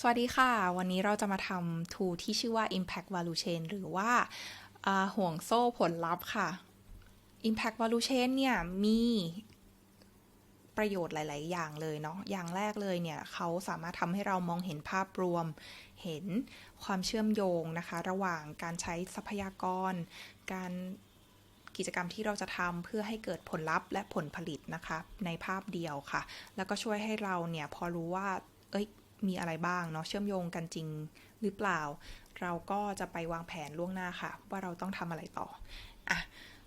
สวัสดีค่ะ วันนี้เราจะมาทำ tool ที่ชื่อว่า impact value chain หรือว่าอ่าห่วงโซ่ผลลัพธ์ค่ะ impact value chain เนี่ย มีประโยชน์หลาย ๆ อย่างเลยเนาะ อย่างแรกเลยเนี่ยเขาสามารถทำให้เรามองเห็นภาพรวม เห็นความเชื่อมโยงนะคะ ระหว่างการใช้ทรัพยากร การกิจกรรมที่เราจะทำเพื่อให้เกิดผลลัพธ์และผลผลิตนะคะ ในภาพเดียวค่ะ แล้วก็ช่วยให้เราเนี่ยพอรู้ว่า เอ้ย มีอะไรบ้างเนาะเชื่อมโยงกันจริงหรือเปล่า เราก็จะไปวางแผนล่วงหน้าค่ะ ว่าเราต้องทำอะไรต่ออะ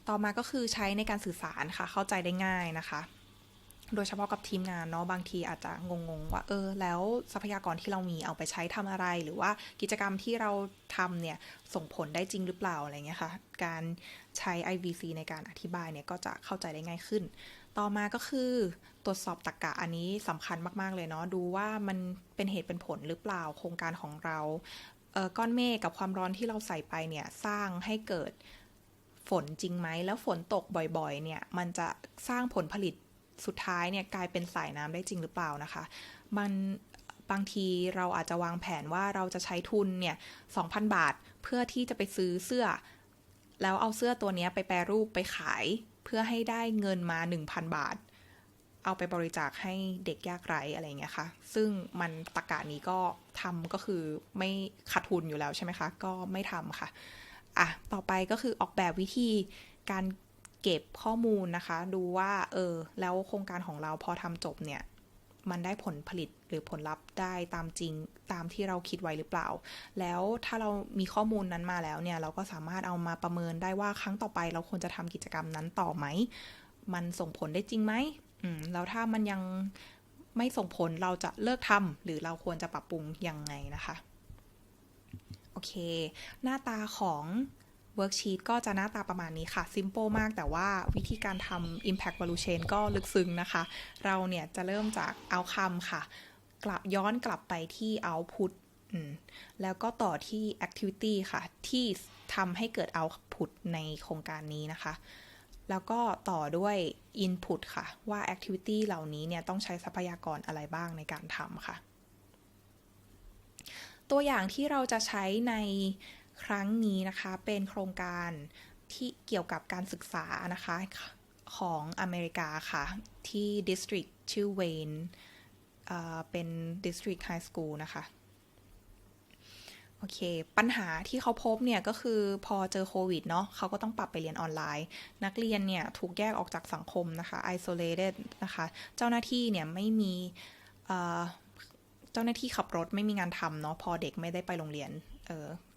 ต่อมาก็คือใช้ในการสื่อสารค่ะ เข้าใจได้ง่ายนะคะ โดยเฉพาะกับทีมงานเนาะบางทีอาจจะงงๆ ว่าเออแล้วทรัพยากรที่เรามีเอาไปใช้ทำอะไร หรือว่ากิจกรรมที่เราทำเนี่ยส่งผลได้จริงหรือเปล่าอะไรเงี้ยค่ะ การใช้ IVC ในการอธิบายเนี่ยก็จะเข้าใจได้ง่ายขึ้น ต่อมาก็คือตรวจสอบตรรกะอันนี้สำคัญมากๆเลยเนาะดูว่ามันเป็นเหตุเป็นผลหรือเปล่าโครงการของเราเก้อนเมฆกับความร้อนที่เราใส่ไปเนี่ยสร้างให้เกิดฝนจริงไหมแล้วฝนตกบ่อยๆ เนี่ยมันจะสร้างผลผลิตสุดท้ายเนี่ยกลายเป็นสายน้ำได้จริงหรือเปล่านะคะ มันบางทีเราอาจจะวางแผนว่าเราจะใช้ทุนเนี่ย2,000บาทเพื่อที่จะไปซื้อเสื้อ แล้วเอาเสื้อตัวนี้ไปแปรรูปไปขาย เพื่อให้ได้เงินมา 1,000 บาท เอาไปบริจาคให้เด็กยากไร้อะไรเงี้ยค่ะ ซึ่งมันตะกานี้ก็ทำก็คือไม่ขาดทุนอยู่แล้วใช่ไหมคะ ก็ไม่ทำค่ะ อะ ต่อไปก็คือออกแบบวิธีการเก็บข้อมูลนะคะ ดูว่า เออ แล้วโครงการของเราพอทำจบเนี่ย มันได้ผลผลิตหรือผลลัพธ์ได้ตามจริงตามที่เราคิดไว้หรือเปล่า แล้วถ้าเรามีข้อมูลนั้นมาแล้วเนี่ย เราก็สามารถเอามาประเมินได้ว่าครั้งต่อไป เราควรจะทำกิจกรรมนั้นต่อไหม มันส่งผลได้จริงไหมอืมแล้วถ้ามันยังไม่ส่งผลเราจะเลิกทำหรือเราควรจะปรับปรุงยังไงนะคะ โอเค หน้าตาของ worksheet ก็จะหน้าตาประมาณนี้ค่ะ simple มากแต่ว่าวิธีการทำ impact value chain ก็ลึกซึ้งนะคะ เราเนี่ยจะเริ่มจาก outcome ค่ะ กลับย้อนกลับไปที่ output อืมแล้วก็ต่อที่ activity ค่ะ ที่ทำให้เกิด output ในโครงการนี้นะคะ แล้วก็ต่อด้วย input ค่ะ ว่า activity เหล่านี้เนี่ยต้องใช้ทรัพยากรอะไรบ้างในการทำค่ะ ตัวอย่างที่เราจะใช้ใน ครั้งนี้นะคะเป็นโครงการที่เกี่ยวกับการศึกษานะคะของอเมริกาค่ะ ที่ district ชื่อเวนเป็น district high school นะคะโอเค ปัญหาที่เขาพบเนี่ยก็คือพอเจอโควิดเนาะเขาก็ต้องปรับไปเรียนออนไลน์ นักเรียนเนี่ยถูกแยกออกจากสังคมนะคะ isolated นะคะ เจ้าหน้าที่เนี่ยไม่มีเจ้าหน้าที่ขับรถไม่มีงานทำเนาะพอเด็กไม่ได้ไปโรงเรียน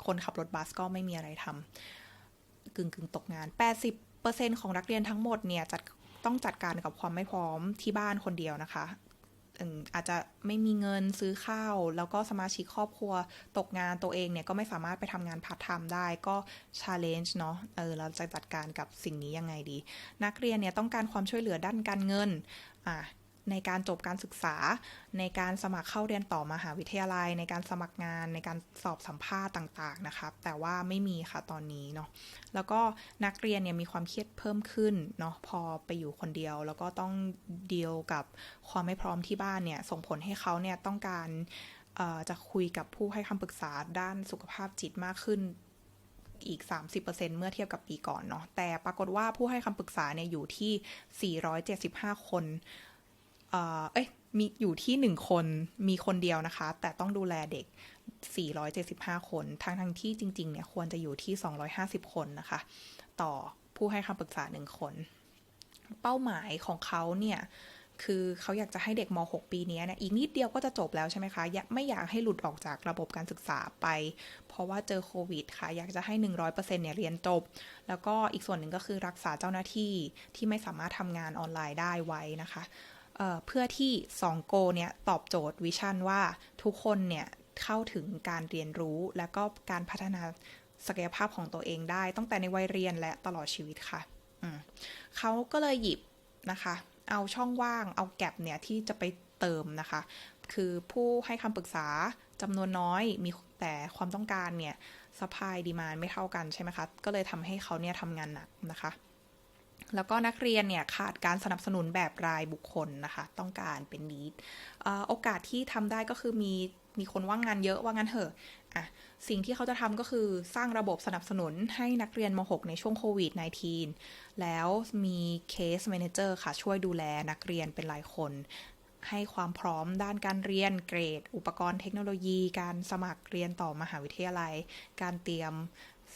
คนขับรถบัสก็ไม่มีอะไรทำกึ่งกึ่งตกงาน 80%ของนักเรียนทั้งหมดเนี่ยจัดต้องจัดการกับความไม่พร้อมที่บ้านคนเดียวนะคะอาจจะไม่มีเงินซื้อข้าว แล้วก็สมาชิกครอบครัวตกงานตัวเองเนี่ยก็ไม่สามารถไปทำงานพาร์ทไทม์ได้ก็ชาเลนจ์เนาะเออเราจะจัดการกับสิ่งนี้ยังไงดี นักเรียนเนี่ยต้องการความช่วยเหลือด้านการเงินอะ ในการจบการศึกษา ในการสมัครเข้าเรียนต่อมหาวิทยาลัย ในการสมัครงาน ในการสอบสัมภาษณ์ต่างๆนะครับแต่ว่าไม่มีค่ะตอนนี้เนาะแล้วก็นักเรียนเนี่ยมีความเครียดเพิ่มขึ้นเนาะพอไปอยู่คนเดียว แล้วก็ต้องเดียวกับความไม่พร้อมที่บ้านเนี่ยส่งผลให้เขาเนี่ยต้องการจะคุยกับผู้ให้คำปรึกษาด้านสุขภาพจิตมากขึ้นอีก 30%เมื่อเทียบกับปีก่อนเนาะแต่ปรากฏว่าผู้ให้คำปรึกษาเนี่ยอยู่ที่ 475 คน เอ้ยมีอยู่ที่หนึ่งคนมีคนเดียวนะคะ แต่ต้องดูแลเด็ก 475 คน ทั้งทั้งที่จริง ๆ เนี่ย ควรจะอยู่ที่ 250 คนนะคะ ต่อผู้ให้คำปรึกษาหนึ่งคน เป้าหมายของเขาเนี่ย คือเขาอยากจะให้เด็กม .6 ปีนี้เนี่ยอีกนิดเดียวก็จะจบแล้วใช่ไหมคะ ไม่อยากให้หลุดออกจากระบบการศึกษาไป เพราะว่าเจอโควิดค่ะ อยากจะให้ 100%เนี่ยเรียนจบ แล้วก็อีกส่วนหนึ่งก็คือรักษาเจ้าหน้าที่ที่ไม่สามารถทำงานออนไลน์ได้ไว้นะคะ เพื่อที่2โกเนี่ยตอบโจทย์วิชั่นว่าทุกคนเนี่ยเข้าถึงการเรียนรู้และก็การพัฒนาศักยภาพของตัวเองได้ ตั้งแต่ในวัยเรียนและตลอดชีวิตค่ะเขาก็เลยหยิบนะคะ เอาช่องว่างเอาแก็บเนี่ยที่จะไปเติมนะคะ คือผู้ให้คำปรึกษาจำนวนน้อยมีแต่ความต้องการเนี่ยสปายดีมานไม่เท่ากันใช่ไหมคะ ก็เลยทำให้เขาเนี่ยทำงานหนักนะคะ แล้วก็นักเรียนเนี่ยขาดการสนับสนุนแบบรายบุคคลนะคะ ต้องการเป็นนีดโอกาสที่ทำได้ก็คือมีมีคนว่างงานเยอะว่างงานเถอะอะสิ่งที่เขาจะทำก็คือสร้างระบบสนับสนุนให้นักเรียนม .6 ในช่วงโควิด -19 แล้วมีเคส m ม n a เจอร์ค่ะ ช่วยดูแลนักเรียนเป็นรายคน ให้ความพร้อมด้านการเรียนเกรด อุปกรณ์เทคโนโลยี การสมัครเรียนต่อมหาวิทยาลัย การเตรียม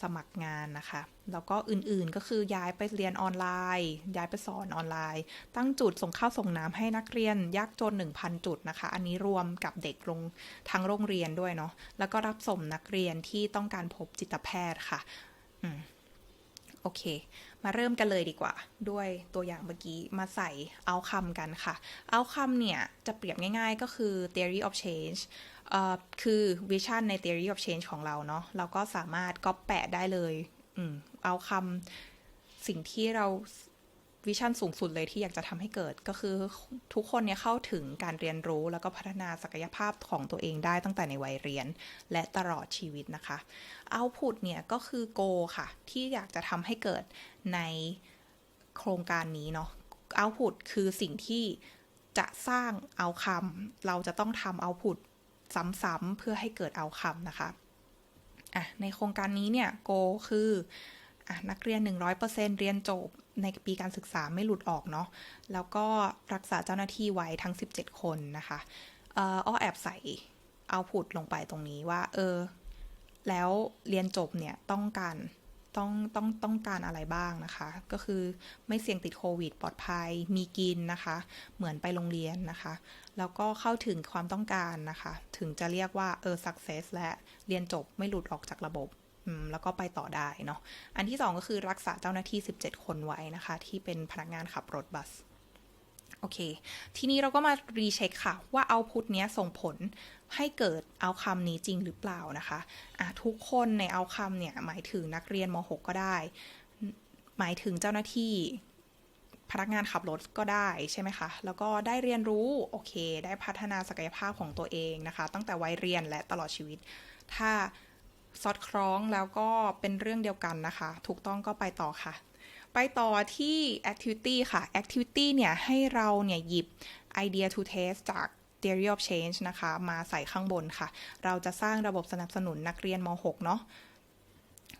สมัครงานนะคะ แล้วก็อื่นๆก็คือย้ายไปเรียนออนไลน์ ย้ายไปสอนออนไลน์ ตั้งจุดส่งข้าวส่งน้ำให้นักเรียนยากจน 1,000 จุดนะคะ อันนี้รวมกับเด็กลงทั้งโรงเรียนด้วยเนาะแล้วก็รับส่งนักเรียนที่ต้องการพบจิตแพทย์ค่ะ อืม อเค มาเริ่มกันเลยดีกว่า ด้วยตัวอย่างเมื่อกี้มาใส่เอาคำกันค่ะ เอาคำเนี่ย จะเปรียบง่ายๆก็คือ theory of change เอ่อคือวิชั่นใน theory of change ของเราเนาะเราก็สามารถก๊อปแปะได้เลยอืมเอาคำสิ่งที่เรา วิชั่นสูงสุดเลยที่อยากจะทำให้เกิด ก็คือทุกคนเนี่ยเข้าถึงการเรียนรู้แล้วก็พัฒนาศักยภาพของตัวเองได้ตั้งแต่ในวัยเรียน และตลอดชีวิตนะคะเอาพุตเนี่ยก็คือโกค่ะ ที่อยากจะทำให้เกิดในโครงการนี้เนาะเอาพุตคือสิ่งที่จะสร้างเอาคำเราจะต้องทำเอาพุตซ้ำๆเพื่อให้เกิดเอาคำนะคะอะในโครงการนี้เนี่ยโกคืออะนักเรียน 100%เรียนจบ ในปีการศึกษาไม่หลุดออกเนาะแล้วก็รักษาเจ้าหน้าที่ไว้ทั้ง 17 คนนะคะเอ่ออ้อแอบใส่เอาพุตลงไปตรงนี้ว่า เออ แล้วเรียนจบเนี่ยต้องการต้องต้องต้องการอะไรบ้างนะคะ ก็คือไม่เสี่ยงติดโควิด ปลอดภัยมีกินนะคะ เหมือนไปโรงเรียนนะคะ แล้วก็เข้าถึงความต้องการนะคะ ถึงจะเรียกว่าเออ success และเรียนจบไม่หลุดออกจากระบบ แล้วก็ไปต่อได้เนาะ อันที่สองก็คือรักษาเจ้าหน้าที่ 17 คนไว้นะคะ ที่เป็นพนักงานขับรถบัส โอเค ทีนี้เราก็มารีเช็คค่ะ ว่าเอาพุทเนี้ยส่งผลให้เกิดเอาคำนี้จริงหรือเปล่านะคะะทุกคนในเอาคำเนี่ย หมายถึงนักเรียนม .6 ก็ได้ หมายถึงเจ้าหน้าที่พนักงานขับรถก็ได้ใช่ไหมคะ แล้วก็ได้เรียนรู้ โอเค ได้พัฒนาศักยภาพของตัวเองนะคะ ตั้งแต่วัยเรียนและตลอดชีวิต ถ้า สอดคล้องแล้วก็เป็นเรื่องเดียวกันนะคะ ถูกต้องก็ไปต่อค่ะ ไปต่อที่ activity ค่ะ activity เนี่ยให้เราเนี่ยหยิบ idea to test จาก theory of change นะคะ มาใส่ข้างบนค่ะ เราจะสร้างระบบสนับสนุนนักเรียนม .6 เนาะ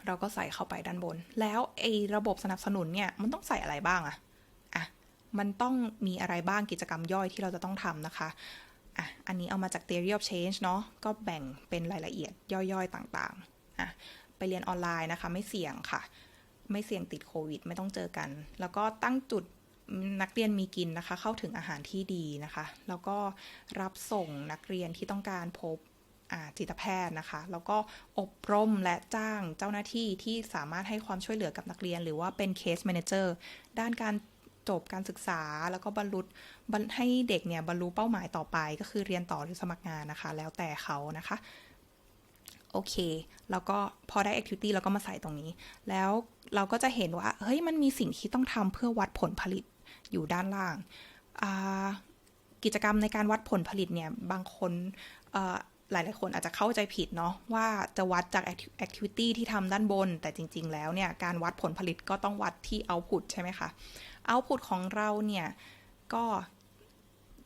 เราก็ใส่เข้าไปด้านบน แล้วไอ้ระบบสนับสนุนเนี่ยมันต้องใส่อะไรบ้างอะอะมันต้องมีอะไรบ้างกิจกรรมย่อยที่เราจะต้องทำนะคะ อะอันนี้เอามาจาก theory of change เนาะก็แบ่งเป็นรายละเอียดย่อยๆต่างๆอะไปเรียนออนไลน์นะคะ ไม่เสี่ยงค่ะ ไม่เสี่ยงติดโควิด ไม่ต้องเจอกัน แล้วก็ตั้งจุดนักเรียนมีกินนะคะ เข้าถึงอาหารที่ดีนะคะ แล้วก็รับส่งนักเรียนที่ต้องการพบจิตแพทย์นะคะ แล้วก็อบรมและจ้างเจ้าหน้าที่ที่สามารถให้ความช่วยเหลือกับนักเรียน หรือว่าเป็นเคส m ม n a เจอร์ด้านการ จบการศึกษา แล้วก็บรรลุให้เด็กเนี่ยบรรลุเป้าหมายต่อไป ก็คือเรียนต่อหรือสมัครงานนะคะ แล้วแต่เขานะคะโอเค แล้วก็พอได้ activity เราก็มาใส่ตรงนี้ แล้วเราก็จะเห็นว่า เฮ้ย มันมีสิ่งที่ต้องทำเพื่อวัดผลผลิตอยู่ด้านล่าง กิจกรรมในการวัดผลผลิตเนี่ย บางคนหลายๆคนอาจจะเข้าใจผิดเนาะว่าจะวัดจาก activity ที่ทำด้านบน แต่จริง ๆ แล้วเนี่ย การวัดผลผลิตก็ต้องวัดที่ output ใช่ไหมคะ output ของเราเนี่ย ก็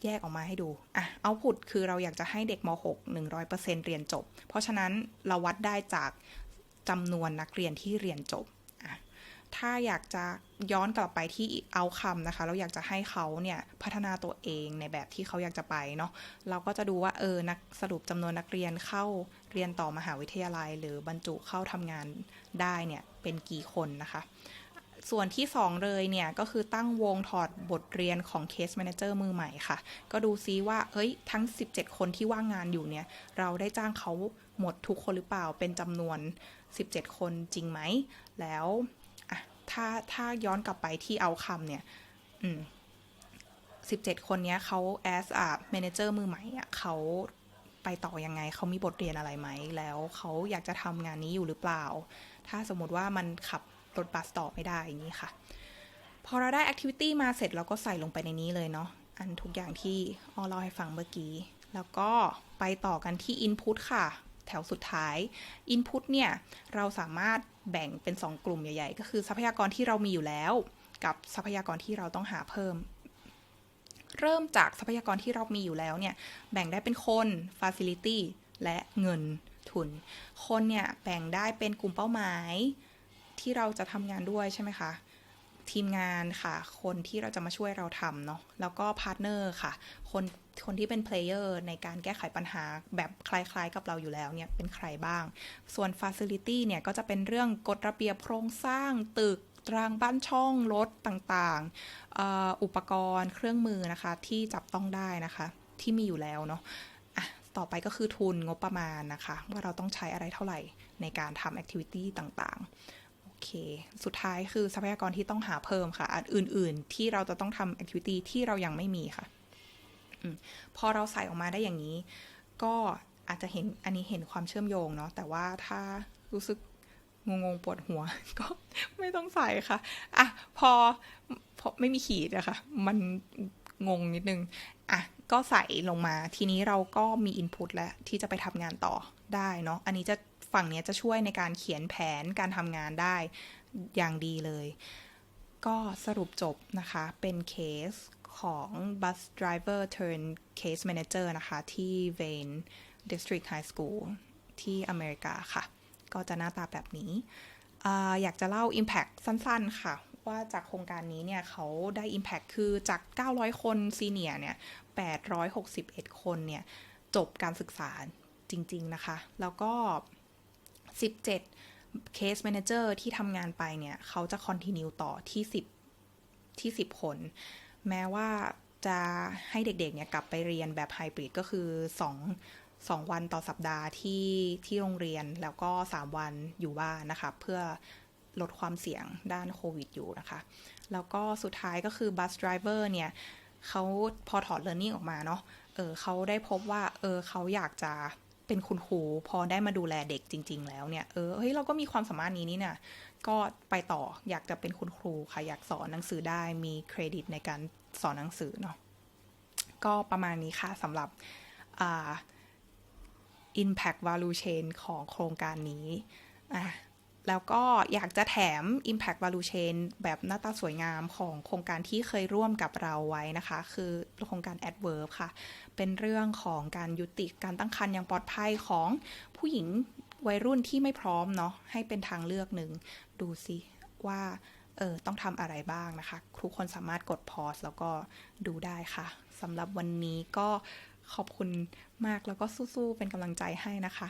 แยกออกมาให้ดู อะ output คือเราอยากจะให้เด็กม .6 100%เรียนจบ เพราะฉะนั้นเราวัดได้จากจำนวนนักเรียนที่เรียนจบอะถ้าอยากจะย้อนกลับไปที่เอาคำนะคะ เราอยากจะให้เขาเนี่ยพัฒนาตัวเองในแบบที่เขาอยากจะไปเนาะ เราก็จะดูว่าเออ นักสรุปจำนวนนักเรียนเข้าเรียนต่อมหาวิทยาลัย หรือบรรจุเข้าทำงานได้เนี่ยเป็นกี่คนนะคะ ส่วนที่ 2 เลยเนี่ย ก็คือตั้งวงถอดบทเรียนของ Case Manager มือใหม่ค่ะ ก็ดูซิว่าเฮ้ยทั้ง 17 คนที่ว่างงานอยู่เนี่ย เราได้จ้างเขาหมดทุกคนหรือเปล่าเป็นจำนวน 17 คนจริงไหม แล้วถ้าถ้าย้อนกลับไปที่เอาคำเนี่ยอืม17 คนนี้เขา as a manager มือใหม่อะเขาไปต่อยังไง เขามีบทเรียนอะไรไหม แล้วเขาอยากจะทำงานนี้อยู่หรือเปล่า ถ้าสมมติว่ามันขับ รถบัสต่อไม่ได้อย่างนี้ค่ะ พอเราได้ activity มาเสร็จเราก็ใส่ลงไปในนี้เลยเนาะอันทุกอย่างที่ออเล่าให้ฟังเมื่อกี้ แล้วก็ไปต่อกันที่ input ค่ะ แถวสุดท้าย input เนี่ย เราสามารถแบ่งเป็น 2 กลุ่มใหญ่ ๆ ก็คือทรัพยากรที่เรามีอยู่แล้ว กับทรัพยากรที่เราต้องหาเพิ่ม เริ่มจากทรัพยากรที่เรามีอยู่แล้วเนี่ย แบ่งได้เป็นคน facility และเงินทุน คนเนี่ย แบ่งได้เป็นกลุ่มเป้าหมาย ที่เราจะทำงานด้วยใช่ไหมคะทีมงานค่ะ คนที่เราจะมาช่วยเราทำเนาะแล้วก็พาร์ทเนอร์ค่ะ คนคนที่เป็นเพลเยอร์ในการแก้ไขปัญหาแบบคล้ายๆกับเราอยู่แล้วเนี่ยเป็นใครบ้าง ส่วน Facility เนี่ยก็จะเป็นเรื่องกฎระเบียบโครงสร้างตึกตรางบ้านช่องรถต่างๆอ,อุปกรณ์เครื่องมือนะคะ ที่จับต้องได้นะคะ ที่มีอยู่แล้วเนาะต่อไปก็คือทุนงบประมาณนะคะ ว่าเราต้องใช้อะไรเท่าไหร่ในการทำแอคทิวิตี้ต่างๆ เค สุดท้ายคือทรัพยากรที่ต้องหาเพิ่มค่ะ อันอื่น ๆ ที่เราจะต้องทำแอคทิวิตี้ที่เรายังไม่มีค่ะอพอเราใส่ออกมาได้อย่างนี้ ก็อาจจะเห็นอันนี้เห็นความเชื่อมโยงเนาะแต่ว่าถ้ารู้สึกงงๆปวดหัว ก็ไม่ต้องใส่ค่ะอะพอพอไม่มีขีดอะค่ะ มันงงนิดนึงอะก็ใส่ลงมาทีนี้เราก็มี input แล้วที่จะไปทำงานต่อได้เนาะอันนี้จะ ฝั่งนี้จะช่วยในการเขียนแผนการทำงานได้อย่างดีเลย ก็สรุปจบนะคะ เป็นเคสของ bus driver turn case manager นะคะ ที่ Vane District High School ที่อเมริกาค่ะ ก็จะหน้าตาแบบนี้ออยากจะเล่า Impact สั้น ๆ ค่ะ ว่าจากโครงการนี้เนี่ยเขาได้ Impact คือจาก 900 คนซีเนียเนี่ย 861 คนเนี่ย จบการศึกษาจริง ๆ นะคะ แล้วก็ 17 Case Manager ที่ทำงานไปเนี่ย เขาจะ continue ต่อที่ 10 ที่ 10 คน แม้ว่าจะให้เด็กๆเนี่ยกลับไปเรียนแบบไฮบริดก็คือ 2 2 วันต่อสัปดาห์ที่ที่โรงเรียนแล้วก็ 3 วันอยู่บ้านนะคะ เพื่อลดความเสี่ยงด้านโควิดอยู่นะคะ แล้วก็สุดท้ายก็คือ bus driver เนี่ยเขาพอถอด learning ออกมาเนาะเออเขาได้พบว่าเออเขาอยากจะ เป็นคุณครูพอได้มาดูแลเด็กจริง ๆ แล้วเนี่ยเออเฮ้ยเราก็มีความสามารถนี้นี่เนี่ยก็ไปต่ออยากจะเป็นคุณครูค่ะอยากสอนหนังสือได้มีเครดิตในการสอนหนังสือเนาะก็ประมาณนี้ค่ะสำหรับอ่า Impact Value Chain ของโครงการนี้อะ แล้วก็อยากจะแถม Impact Value Chain แบบหน้าตาสวยงามของโครงการที่เคยร่วมกับเราไว้นะคะ คือโครงการ Adverb ค่ะ เป็นเรื่องของการยุติการตั้งครรภ์อย่างปลอดภัยของผู้หญิงวัยรุ่นที่ไม่พร้อมเนาะให้เป็นทางเลือกหนึ่ง ดูสิว่าเออต้องทำอะไรบ้างนะคะ ทุกคนสามารถกด pause แล้วก็ดูได้ค่ะสำหรับวันนี้ก็ขอบคุณมากแล้วก็สู้ๆเป็นกำลังใจให้นะคะ